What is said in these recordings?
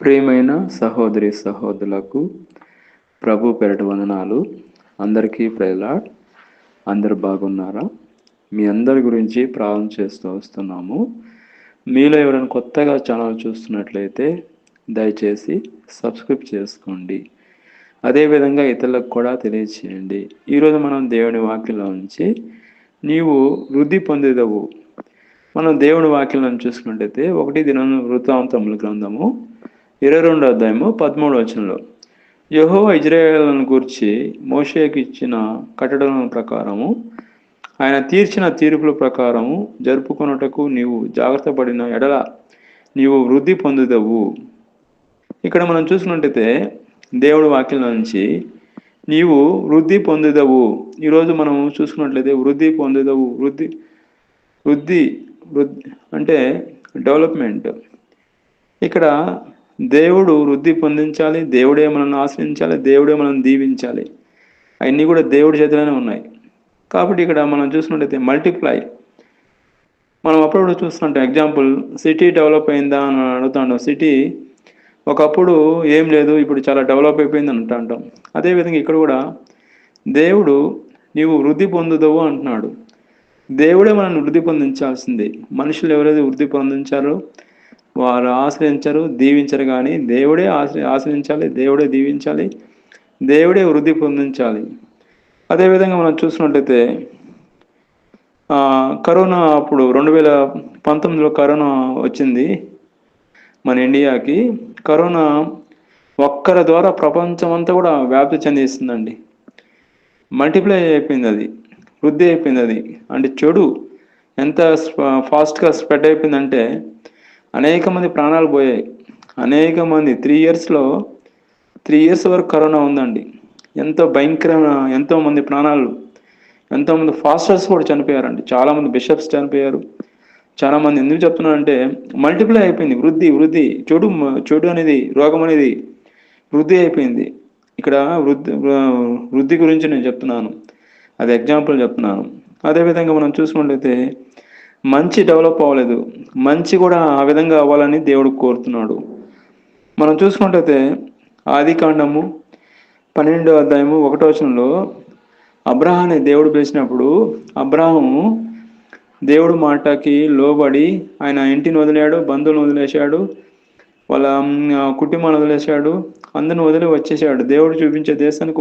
ప్రియమైన సహోదరి సహోదరులకు ప్రభు పెరటి వందనాలు. అందరికీ ప్రజలాడ్ అందరు బాగున్నారా? మీ అందరి గురించి ప్రారంభం చేస్తూ వస్తున్నాము. మీలో ఎవరైనా కొత్తగా ఛానల్ చూస్తున్నట్లయితే దయచేసి సబ్స్క్రైబ్ చేసుకోండి. అదేవిధంగా ఇతరులకు కూడా తెలియచేయండి. ఈరోజు మనం దేవుని వాక్యంలో నుంచి నీవు వృద్ధి పొందేదవు. మనం దేవుని వాక్యం చూసుకున్నట్టయితే ఒకటి దినం వృత్తాంతముల గ్రంథము ఇరవై రెండు అధ్యాయము పదమూడు వచనంలో యహో ఇజ్రాయేళ్ళను గురించి మోషేకి ఇచ్చిన కట్టడల ప్రకారము ఆయన తీర్చిన తీర్పుల ప్రకారము జరుపుకొనుటకు నీవు జాగ్రత్త పడిన ఎడల నీవు వృద్ధి పొందుదవు. ఇక్కడ మనం చూసుకున్నట్టయితే దేవుడి వాక్యం నుంచి నీవు వృద్ధి పొందుదవు. ఈరోజు మనం చూసుకున్నట్లయితే వృద్ధి పొందుదవు వృద్ధి వృద్ధి వృద్ధి అంటే డెవలప్మెంట్. ఇక్కడ దేవుడు వృద్ధి పొందించాలి దేవుడే మనల్ని ఆశ్రయించాలి దేవుడే మనల్ని దీవించాలి. అవన్నీ కూడా దేవుడి చేతిలోనే ఉన్నాయి. కాబట్టి ఇక్కడ మనం చూసినట్టయితే మల్టిప్లై మనం అప్పుడప్పుడు చూస్తుంటాం ఎగ్జాంపుల్ సిటీ డెవలప్ అయిందా అని అడుగుతాం సిటీ ఒకప్పుడు ఏం లేదు ఇప్పుడు చాలా డెవలప్ అయిపోయింది అని అంటాం అదేవిధంగా ఇక్కడ కూడా దేవుడు నీవు వృద్ధి పొందుదవు అంటున్నాడు. దేవుడే మనల్ని వృద్ధి పొందించాల్సింది. మనుషులు ఎవరైతే వృద్ధి పొందించారో వారు ఆశ్రయించరు దీవించరు కానీ దేవుడే ఆశ్ర ఆశ్రయించాలి దేవుడే దీవించాలి దేవుడే వృద్ధి పొందించాలి. అదేవిధంగా మనం చూసినట్టయితే కరోనా అప్పుడు రెండు వేల పంతొమ్మిదిలో కరోనా వచ్చింది మన ఇండియాకి. కరోనా ఒక్కరి ద్వారా ప్రపంచం అంతా కూడా వ్యాప్తి చెందిస్తుందండి మల్టిప్లై అయిపోయింది అది వృద్ధి అయిపోయింది అది. అంటే చెడు ఎంత ఫాస్ట్గా స్ప్రెడ్ అయిపోయిందంటే అనేక మంది ప్రాణాలు పోయాయి. అనేక మంది త్రీ ఇయర్స్లో త్రీ ఇయర్స్ వరకు కరోనా ఉందండి. ఎంతో భయంకరమైన ఎంతో మంది ప్రాణాలు ఎంతోమంది ఫాస్టర్స్ కూడా చనిపోయారండి. చాలామంది బిషప్స్ చనిపోయారు. చాలామంది ఎందుకు చెప్తున్నానంటే మల్టిప్లై అయిపోయింది. వృద్ధి వృద్ధి చెడు చెడు అనేది రోగం అనేది వృద్ధి అయిపోయింది. ఇక్కడ వృద్ధి వృద్ధి గురించి నేను చెప్తున్నాను. అది ఎగ్జాంపుల్ చెప్తున్నాను. అదేవిధంగా మనం చూసుకున్నట్లయితే మంచి డెవలప్ అవ్వలేదు. మంచి కూడా ఆ విధంగా అవ్వాలని దేవుడు కోరుతున్నాడు. మనం చూసుకుంటే ఆది కాండము పన్నెండో అధ్యాయము ఒకటో వచనంలో అబ్రహాన్ని దేవుడు పిలిచినప్పుడు అబ్రహము దేవుడు మాటకి లోబడి ఆయన ఇంటిని వదిలాడు బంధువులను వదిలేశాడు వాళ్ళ కుటుంబాన్ని వదిలేశాడు అందరిని వదిలి వచ్చేసాడు దేవుడు చూపించే దేశానికి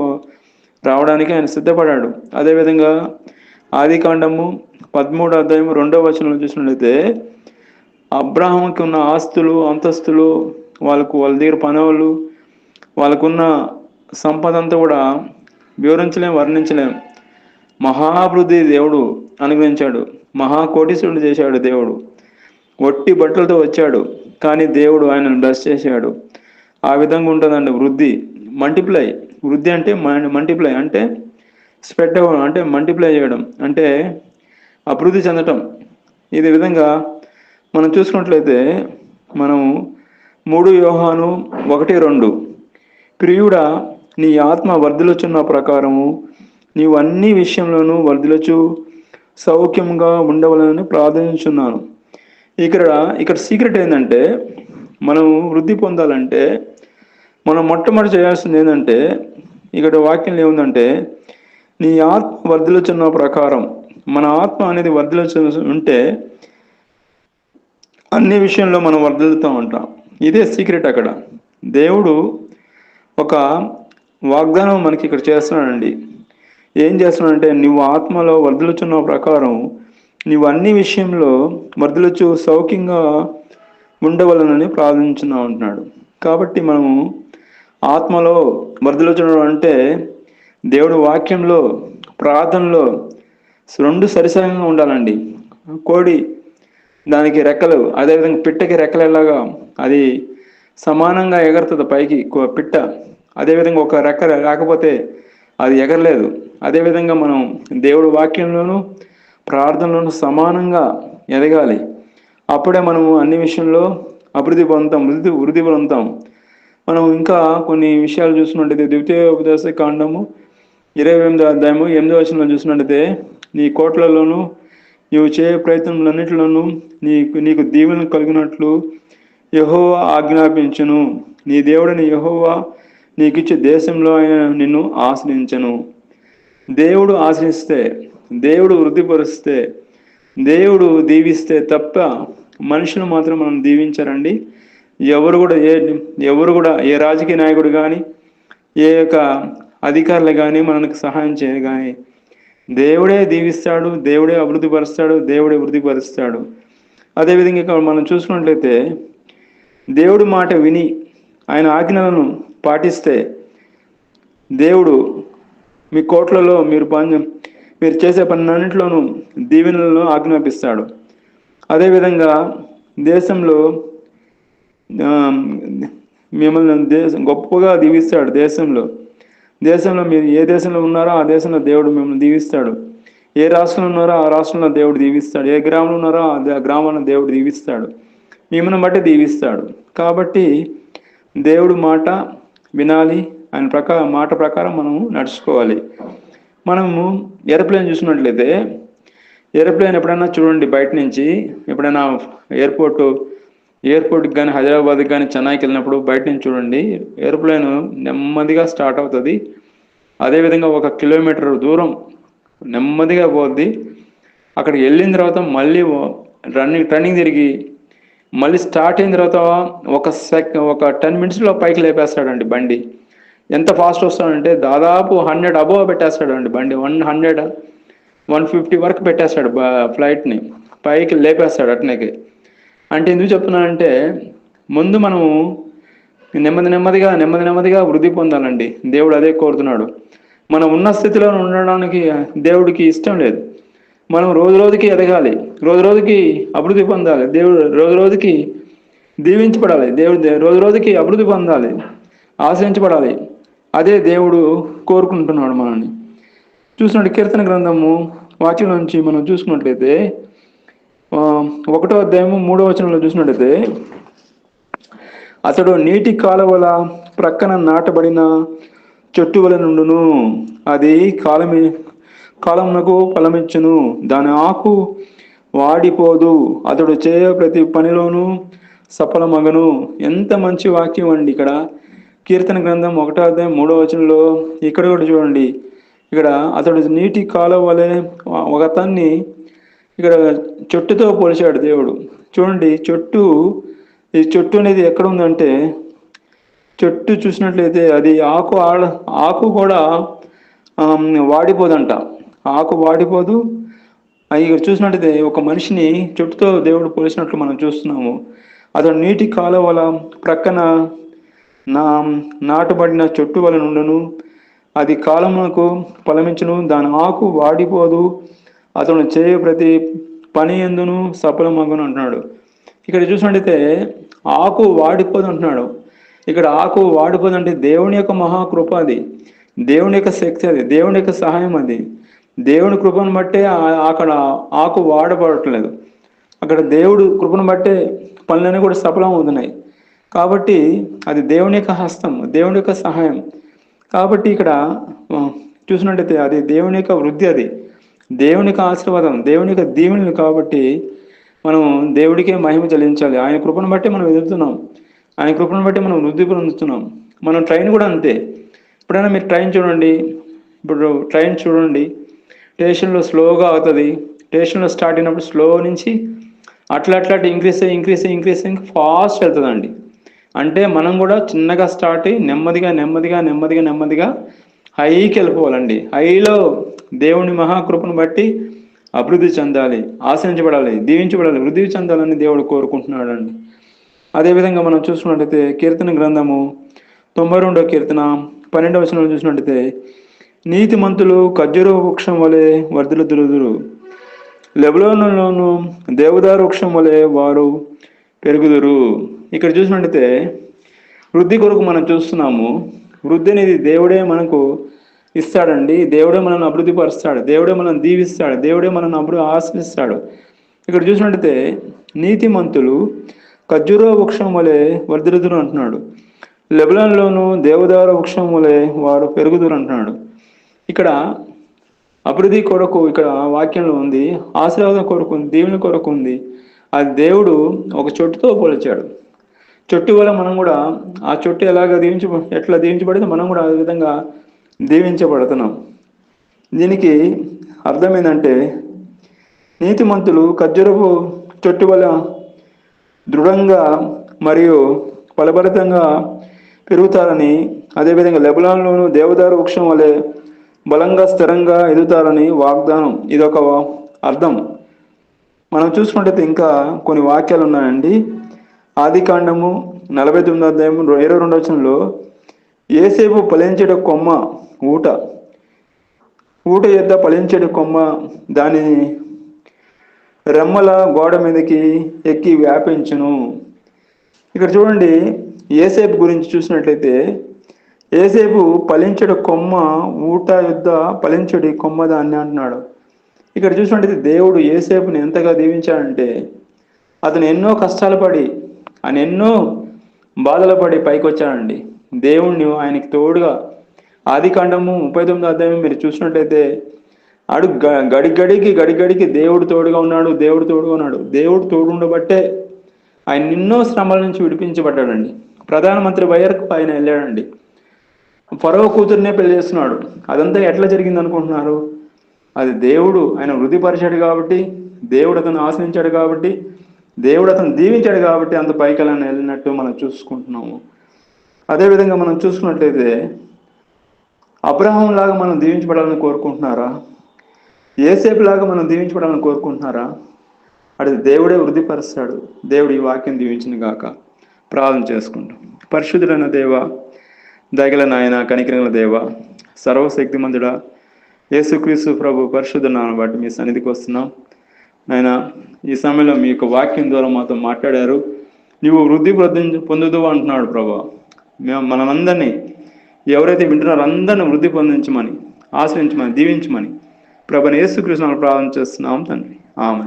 రావడానికి ఆయన సిద్ధపడాడు. అదేవిధంగా ఆది కాండము పదమూడు అధ్యాయం రెండవ వచనంలో చూసినట్లయితే అబ్రాహంకి ఉన్న ఆస్తులు అంతస్తులు వాళ్ళకు వాళ్ళ దగ్గర పనవాళ్ళు వాళ్ళకున్న సంపద అంతా కూడా వివరించలేం వర్ణించలేం. మహాభివృద్ధి దేవుడు అనుగ్రహించాడు. మహాకోటీశ్వరుడు చేశాడు దేవుడు. ఒట్టి బట్టలతో వచ్చాడు కానీ దేవుడు ఆయనను బ్లెస్ చేశాడు. ఆ విధంగా ఉంటుందండి వృద్ధి. మల్టిప్లై. వృద్ధి అంటే మల్టిప్లై అంటే స్ప్రెడ్ అవ్వడం అంటే మల్టిప్లై చేయడం అంటే అభివృద్ధి చెందటం. ఇది విధంగా మనం చూసుకున్నట్లయితే మనం మూడు వ్యూహాను ఒకటి రెండు. ప్రియుడా నీ ఆత్మ వర్ధిలొచ్చున్న ప్రకారము నీవు అన్ని విషయంలోనూ వర్ధిలొచ్చు సౌఖ్యంగా ఉండవలనని ప్రార్థించున్నాను ఇక్కడ ఇక్కడ సీక్రెట్ ఏంటంటే మనం వృద్ధి పొందాలంటే మనం మొట్టమొదటి చేయాల్సింది ఏంటంటే ఇక్కడ వాక్యం ఏముందంటే నీ ఆత్మ వర్ధిలుచున్న ప్రకారం. మన ఆత్మ అనేది వర్ధిలుచు ఉంటే అన్ని విషయంలో మనం వర్ధిల్లుతూ ఉంటాం. ఇదే సీక్రెట్ అక్కడ. దేవుడు ఒక వాగ్దానం మనకి ఇక్కడ చేస్తున్నాడండి. ఏం చేస్తున్నాడంటే నువ్వు ఆత్మలో వర్ధలుచున్న ప్రకారం నువ్వు అన్ని విషయంలో వర్ధలుచు సౌఖ్యంగా ఉండవలనని ప్రార్థించున్నా ఉంటున్నాడు కాబట్టి మనము ఆత్మలో వర్ధలుచడం అంటే దేవుడు వాక్యంలో ప్రార్థనలో రెండు సరిసరంగా ఉండాలండి. కోడి దానికి రెక్కలు అదేవిధంగా పిట్టకి రెక్కలు ఎలాగా అది సమానంగా ఎగరుతుంది పైకి పిట్ట. అదేవిధంగా ఒక రెక్క రాకపోతే అది ఎగరలేదు. అదేవిధంగా మనం దేవుడు వాక్యంలోనూ ప్రార్థనలోనూ సమానంగా ఎదగాలి. అప్పుడే మనము అన్ని విషయంలో అభివృద్ధి పొందుతాం వృద్ధి వృద్ధి పొందుతాం. మనం ఇంకా కొన్ని విషయాలు చూసినట్టయితే ద్వితీయ ఉపదేశ కాండము ఇరవై ఎనిమిది అధ్యాయము ఎనిమిదో వచనంలో చూసినట్టయితే నీ కోట్లలోనూ నీవు చేయ ప్రయత్నములన్నిటిలోనూ నీకు నీకు దీవెన కలిగినట్లు యహోవా ఆజ్ఞాపించును. నీ దేవుడిని యహోవా నీకిచ్చే దేశంలో ఆయన నిన్ను ఆశ్రయించను. దేవుడు ఆశ్రయిస్తే దేవుడు వృద్ధిపరుస్తే దేవుడు దీవిస్తే తప్ప మనుషులు మాత్రం మనం దీవించారండి. ఎవరు కూడా ఏ ఎవరు కూడా ఏ రాజకీయ నాయకుడు కానీ ఏ యొక్క అధికారులు కానీ మనకు సహాయం చేయరు కానీ దేవుడే దీవిస్తాడు దేవుడే అభివృద్ధి పరుస్తాడు దేవుడే వృద్ధిపరుస్తాడు. అదేవిధంగా ఇక్కడ మనం చూసుకున్నట్లయితే దేవుడి మాట విని ఆయన ఆజ్ఞలను పాటిస్తే దేవుడు మీ కోట్లలో మీరు పని మీరు చేసే పనులన్నింటిలోనూ దీవెనలను ఆజ్ఞాపిస్తాడు. అదేవిధంగా దేశంలో మిమ్మల్ని దేశం గొప్పగా దీవిస్తాడు దేశంలో. దేశంలో మీరు ఏ దేశంలో ఉన్నారో ఆ దేశంలో దేవుడు మిమ్మల్ని దీవిస్తాడు. ఏ రాష్ట్రంలో ఉన్నారో ఆ రాష్ట్రంలో దేవుడు దీవిస్తాడు. ఏ గ్రామంలో ఉన్నారో ఆ గ్రామాన్ని గ్రామంలో దేవుడు దీవిస్తాడు. మిమ్మల్ని బట్టి దీవిస్తాడు. కాబట్టి దేవుడు మాట వినాలి ఆయన ప్రకారం మాట ప్రకారం మనము నడుచుకోవాలి. మనము ఏరోప్లేన్ చూసినట్లయితే ఏరోప్లేన్ ఎప్పుడైనా చూడండి బయట నుంచి ఎప్పుడైనా ఎయిర్పోర్ట్ ఎయిర్పోర్ట్కి కానీ హైదరాబాద్కి కానీ చెన్నైకి వెళ్ళినప్పుడు బయట నుంచి చూడండి ఎయిర్ప్లేన్ నెమ్మదిగా స్టార్ట్ అవుతుంది. అదేవిధంగా ఒక కిలోమీటర్ దూరం నెమ్మదిగా పోద్ది. అక్కడికి వెళ్ళిన తర్వాత మళ్ళీ రన్నింగ్ టర్నింగ్ తిరిగి మళ్ళీ స్టార్ట్ అయిన తర్వాత ఒక సెక్ ఒక టెన్ మినిట్స్లో పైకి లేపేస్తాడండి బండి. ఎంత ఫాస్ట్ వస్తాడంటే దాదాపు హండ్రెడ్ అబోవ్ పెట్టేస్తాడండి బండి. వన్ హండ్రెడ్ వన్ ఫిఫ్టీ వరకు పెట్టేస్తాడు ఫ్లైట్ని. పైకి లేపేస్తాడు అట్నేకి. అంటే ఎందుకు చెప్తున్నానంటే ముందు మనము నెమ్మది నెమ్మదిగా నెమ్మది నెమ్మదిగా వృద్ధి పొందాలండి. దేవుడు అదే కోరుతున్నాడు. మనం ఉన్న స్థితిలో ఉండడానికి దేవుడికి ఇష్టం లేదు. మనం రోజు రోజుకి ఎదగాలి. రోజు రోజుకి అభివృద్ధి పొందాలి. దేవుడు రోజు రోజుకి దీవించబడాలి. దేవుడు రోజు రోజుకి అభివృద్ధి పొందాలి. ఆశ్రయించబడాలి. అదే దేవుడు కోరుకుంటున్నాడు మనల్ని. చూసినట్టు కీర్తన గ్రంథము వాక్యం నుంచి మనం చూసుకున్నట్లయితే ఒకటో అధ్యాయము మూడో వచనంలో చూసినట్టయితే అతడు నీటి కాలువల ప్రక్కన నాటబడిన చెట్టు వల నుండును అది కాలమి కాలమునకు ఫలమిచ్చును. దాని ఆకు వాడిపోదు. అతడు చేయ ప్రతి పనిలోనూ సఫలమగను. ఎంత మంచి వాక్యం అండి ఇక్కడ. కీర్తన గ్రంథం ఒకటో అధ్యాయం మూడో వచనంలో ఇక్కడ కూడా చూడండి. ఇక్కడ అతడు నీటి కాలువ వలె ఒక అతన్ని ఇక్కడ చెట్టుతో పోల్చాడు దేవుడు. చూడండి చెట్టు ఈ చెట్టు అనేది ఎక్కడ ఉందంటే చెట్టు చూసినట్లయితే అది ఆకు ఆడ ఆకు కూడా వాడిపోదంట. ఆకు వాడిపోదు. ఇక్కడ చూసినట్టయితే ఒక మనిషిని చెట్టుతో దేవుడు పోలిసినట్లు మనం చూస్తున్నాము. అతడు నీటి కాలువల ప్రక్కన నా నాటబడిన చెట్టు వలన ఉండను. అది కాలమునకు ఫలమించును. దాని ఆకు వాడిపోదు. అతను చేయ ప్రతి పని ఎందును సఫలమగును అంటున్నాడు. ఇక్కడ చూసినట్టయితే ఆకు వాడిపోదు అంటున్నాడు. ఇక్కడ ఆకు వాడిపోదు అంటే దేవుని యొక్క మహాకృప అది. దేవుని యొక్క శక్తి అది. దేవుని యొక్క సహాయం అది. దేవుని కృపను బట్టే అక్కడ ఆకు వాడబడట్లేదు. అక్కడ దేవుడు కృపను బట్టే పనులన్నీ కూడా సఫలం అవుతున్నాయి కాబట్టి అది దేవుని యొక్క హస్తం దేవుని యొక్క సహాయం. కాబట్టి ఇక్కడ చూసినట్టయితే అది దేవుని యొక్క వృద్ధి అది. దేవునికి ఆశీర్వాదం దేవుని దీవెనలు కాబట్టి మనం దేవుడికే మహిమ చెల్లించాలి. ఆయన కృపను బట్టి మనం ఎదుగుతున్నాం. ఆయన కృపను బట్టి మనం వృద్ధి పొందుతున్నాం. మనం ట్రైన్ కూడా అంతే. ఎప్పుడైనా మీరు ట్రైన్ చూడండి. ఇప్పుడు ట్రైన్ చూడండి. స్టేషన్లో స్లోగా అవుతుంది. స్టేషన్లో స్టార్ట్ అయినప్పుడు స్లో నుంచి అట్లా అట్లా ఇంక్రీస్ అయ్యి ఇంక్రీస్ అయ్యి ఇంక్రీస్ ఫాస్ట్ వెళ్తుందండి. అంటే మనం కూడా చిన్నగా స్టార్ట్ అయ్యి నెమ్మదిగా నెమ్మదిగా నెమ్మదిగా నెమ్మదిగా హైకి వెళ్ళిపోవాలండి. హైలో దేవుని మహాకృపను బట్టి అభివృద్ధి చెందాలి ఆశ్రయించబడాలి దీవించబడాలి వృద్ధి చెందాలని దేవుడు కోరుకుంటున్నాడు అండి అదేవిధంగా మనం చూసుకున్నట్టయితే కీర్తన గ్రంథము తొంభై రెండో కీర్తన పన్నెండవ వచనంలో చూసినట్టయితే నీతిమంతులు ఖర్జూర వృక్షం వలె వర్ధలుదురుదురు లెబలోనులోను దేవదారు వృక్షం వలె వారు పెరుగుదురు. ఇక్కడ చూసినట్టయితే వృద్ధి కొరకు మనం చూస్తున్నాము వృద్ధి అనేది దేవుడే మనకు ఇస్తాడండి. దేవుడే మనల్ని అభివృద్ధి పరుస్తాడు దేవుడే మనల్ని దీవిస్తాడు. దేవుడే మనల్ని అభివృద్ధి ఆశ్రయిస్తాడు ఇక్కడ చూసినట్టయితే నీతిమంతులు ఖర్జూర వృక్షం వలె వర్ధిరుదురు అంటున్నాడు. లెబనాన్లోను దేవదార వృక్షం వలె వారు పెరుగుదురు అంటున్నాడు. ఇక్కడ అభివృద్ధి కొరకు ఇక్కడ వాక్యంలో ఉంది ఆశీర్వాదం కొరకు ఉంది దేవుని కొరకు ఉంది. అది దేవుడు ఒక చెట్టుతో పోల్చాడు. చెట్టు వల్ల మనం కూడా ఆ చెట్టు ఎలాగ దీవించ ఎట్లా దీవించబడితే మనం కూడా ఆ విధంగా దీవించబడుతున్నాం. దీనికి అర్థం ఏంటంటే నీతిమంతులు ఖర్జూరపు చెట్టు వల్ల దృఢంగా మరియు ఫలభరితంగా పెరుగుతారని అదేవిధంగా లెబనాన్లోను దేవదారు వృక్షం వలె బలంగా స్థిరంగా ఎదుగుతారని వాగ్దానం. ఇదొక అర్థం. మనం చూసుకుంటే ఇంకా కొన్ని వాక్యాలు ఉన్నాయండి ఆది కాండము నలభై తొమ్మిది అధ్యాయం ఇరవై రెండు వచనంలో ఏసేపు ఫలించడు కొమ్మ ఊట. ఊట యొద్ద ఫలించడు కొమ్మ దాని రెమ్మల గోడ మీదకి ఎక్కి వ్యాపించును. ఇక్కడ చూడండి ఏసేపు గురించి చూసినట్లయితే ఏసేపు ఫలించడు కొమ్మ ఊట యుద్ధ ఫలించడి కొమ్మ దాన్ని అంటున్నాడు. ఇక్కడ చూసినట్లయితే దేవుడు ఏసేపుని ఎంతగా దీవించాడంటే అతను ఎన్నో కష్టాలు పడి ఆయన ఎన్నో బాధలు పడి పైకి వచ్చాడండి దేవుణ్ణి ఆయనకి తోడుగా ఆది కాండము ముప్పై తొమ్మిది అధ్యాయం మీరు చూసినట్లయితే ఆడు గ- గడి గడికి గడి గడికి దేవుడు తోడుగా ఉన్నాడు దేవుడు తోడుగా ఉన్నాడు. దేవుడు తోడు ఉండబట్టే ఆయన ఎన్నో శ్రమల నుంచి విడిపించబడ్డాడండి. ప్రధానమంత్రి వరకు ఆయన వెళ్ళాడండి. ఫరో కూతుర్నే పెళ్ళి చేస్తున్నాడు. అదంతా ఎట్లా జరిగింది అనుకుంటున్నారు? అది దేవుడు ఆయన వృద్ధిపరిచాడు కాబట్టి దేవుడు అతను ఆశ్రయించాడు కాబట్టి దేవుడు అతను దీవించాడు కాబట్టి అంత పైకలను వెళ్ళినట్టు మనం చూసుకుంటున్నాము. అదేవిధంగా మనం చూసుకున్నట్లయితే అబ్రహం లాగా మనం దీవించబడాలని కోరుకుంటున్నారా? ఏసేపు లాగా మనం దీవించబడాలని కోరుకుంటున్నారా? అది దేవుడే వృద్ధిపరుస్తాడు. దేవుడు ఈ వాక్యం దీవించిన గాక ప్రార్థన చేసుకుంటాం. పరిశుద్ధులైన దేవ దగల నాయన కనికరంగల దేవ సర్వశక్తిమంతుడ యేసుక్రీస్తు ప్రభు పరిశుద్ధ నాన్న బట్టి మీ సన్నిధికి వస్తున్నాం. నాయన ఈ సమయంలో మీ యొక్క వాక్యం ద్వారా మాతో మాట్లాడారు. నీవు వృద్ధి పొంది పొందుదు అంటున్నాడు ప్రభా. మేము మనమందరినీ ఎవరైతే వింటున్నారో అందరిని వృద్ధి పొందించమని ఆశ్రయించమని దీవించమని ప్రభు యేసుకృష్ణ ప్రార్థన చేస్తున్నాం తండ్రి. ఆమె